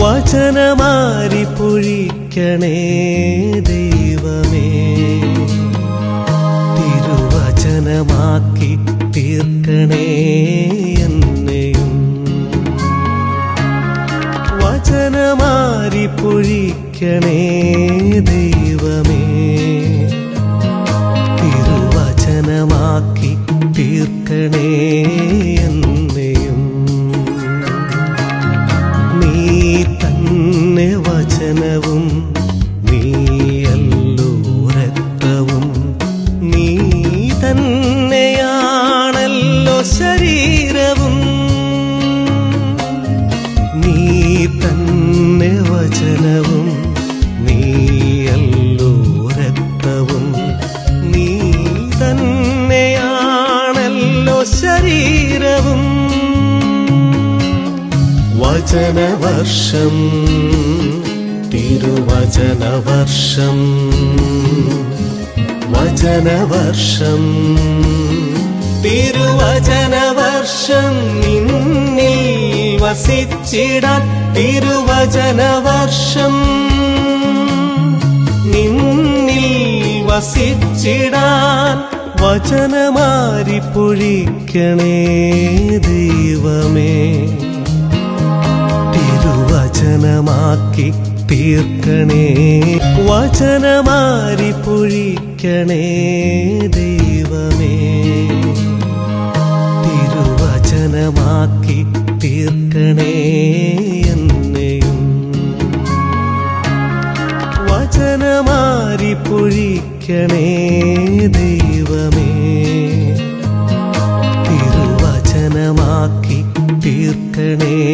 വചനമാരി പൊഴിക്കണേ ദൈവമേ. തിരുവചനമാക്കി തീർക്കണേ എന്നെയും. വചനമാരി പൊഴിക്കണേ ദൈവമേ. തിരുവചനമാക്കി തീർക്കണേ എന്നെയും. വചനവും നീയല്ലോ രക്തവും നീ തന്നെയാണല്ലോ ശരീരവും. നീ തന്നെ വചനവും നീയല്ലോ രക്തവും നീ തന്നെയാണല്ലോ ശരീരവും. വചനവർഷം തിരുവചനവർഷം. വചനവർഷം. തിരുവചനവർഷം നിന്നിൽ വസിച്ചിടാൻ തിരുവചനവർഷം. നിന്നിൽ വസിച്ചിടാൻ വചനമാരി പൊഴിക്കണേ ദൈവമേ. തിരുവചനമാക്കി തീർക്കണേ. വചനമാരി പൊഴിക്കണേ ദൈവമേ. തിരുവചനമാക്കി തീർക്കണേ എന്നെയും. വചനമാരി പൊഴിക്കണേ ദൈവമേ. തിരുവചനമാക്കി തീർക്കണേ